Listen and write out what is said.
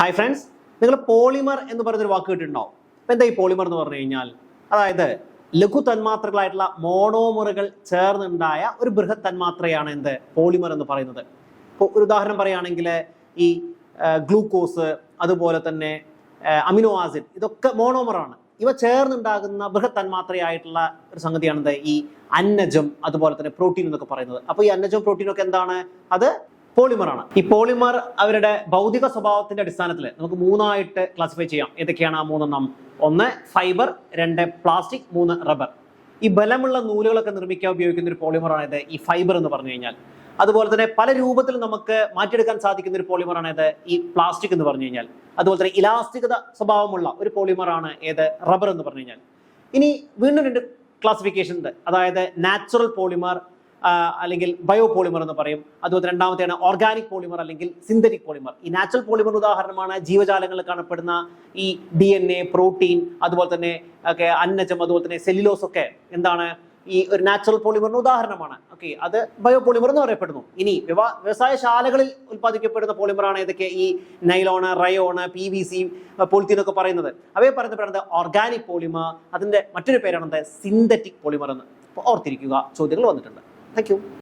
Hi friends നിങ്ങൾ polymer എന്ന് പറയുന്നൊരു വാക്ക് കേട്ടിട്ടുണ്ടോ? അപ്പൊ എന്താ ഈ പോളിമർ എന്ന് പറഞ്ഞു കഴിഞ്ഞാൽ? അതായത് ലഘു തന്മാത്രകളായിട്ടുള്ള മോണോമറുകൾ ചേർന്നുണ്ടായ ഒരു ബൃഹത് തന്മാത്രയാണ് എന്ത്? പോളിമർ എന്ന് പറയുന്നത്. ഇപ്പോൾ ഒരു ഉദാഹരണം പറയുകയാണെങ്കിൽ ഈ ഗ്ലൂക്കോസ് അതുപോലെ തന്നെ അമിനോ ആസിഡ് ഇതൊക്കെ മോണോമറാണ് ഇവ ചേർന്നുണ്ടാകുന്ന ബൃഹത് തന്മാത്രയായിട്ടുള്ള ഒരു സംഗതിയാണ് എന്ത് ഈ അന്നജം അതുപോലെ തന്നെ പ്രോട്ടീൻ എന്നൊക്കെ പറയുന്നത്. അപ്പോൾ ഈ അന്നജം പ്രോട്ടീൻ ഒക്കെ എന്താണ്? അത് പോളിമറാണ്. ഈ പോളിമർ അവരുടെ ഭൗതിക സ്വഭാവത്തിന്റെ അടിസ്ഥാനത്തിൽ നമുക്ക് മൂന്നായിട്ട് ക്ലാസിഫൈ ചെയ്യാം. ഏതൊക്കെയാണ് ആ മൂന്നെണ്ണം? ഒന്ന് ഫൈബർ രണ്ട് പ്ലാസ്റ്റിക് മൂന്ന് റബ്ബർ ഈ ബലമുള്ള നൂലുകളൊക്കെ നിർമ്മിക്കാൻ ഉപയോഗിക്കുന്ന ഒരു പോളിമറാണ് ഇത് ഈ ഫൈബർ എന്ന് പറഞ്ഞു കഴിഞ്ഞാൽ. അതുപോലെ തന്നെ പല രൂപത്തിൽ നമുക്ക് മാറ്റിയെടുക്കാൻ സാധിക്കുന്ന ഒരു പോളിമറാണ് ഇത് ഈ പ്ലാസ്റ്റിക് എന്ന് പറഞ്ഞു കഴിഞ്ഞാൽ. അതുപോലെ തന്നെ ഇലാസ്റ്റികത സ്വഭാവമുള്ള ഒരു പോളിമറാണ് ഏത്? റബ്ബർ എന്ന് പറഞ്ഞു കഴിഞ്ഞാൽ. ഇനി വീണ്ടും രണ്ട് ക്ലാസിഫിക്കേഷൻ ഉണ്ട്. അതായത് നാച്ചുറൽ പോളിമർ അല്ലെങ്കിൽ ബയോ പോളിമർ എന്ന് പറയും. അതുപോലെ രണ്ടാമത്തെയാണ് ഓർഗാനിക് പോളിമർ അല്ലെങ്കിൽ സിന്തറ്റിക് പോളിമർ. ഈ നാച്ചുറൽ പോളിമർ ഉദാഹരണമാണ് ജീവജാലങ്ങളിൽ കാണപ്പെടുന്ന ഈ ഡി എൻ എ പ്രോട്ടീൻ അതുപോലെ തന്നെ ഒക്കെ അന്നജം അതുപോലെ തന്നെ സെല്ലുലോസ് ഒക്കെ എന്താണ്? ഈ ഒരു നാച്ചുറൽ പോളിമറിന് ഉദാഹരണമാണ്. ഓക്കെ അത് ബയോ പോളിമർ എന്ന് പറയപ്പെടുന്നു. ഇനി വ്യവസായ വ്യവസായശാലകളിൽ ഉൽപ്പാദിക്കപ്പെടുന്ന പോളിമറാണ് ഏതൊക്കെ? ഈ nylon rayon P V C polythene പറയുന്നത്. അവയെ പറയുന്നത് ഓർഗാനിക് പോളിമർ അതിന്റെ മറ്റൊരു പേരാണ് സിന്തറ്റിക് പോളിമർ എന്ന്. ഓർത്തിരിക്കുക ചോദ്യങ്ങൾ വന്നിട്ടുണ്ട്. Thank you.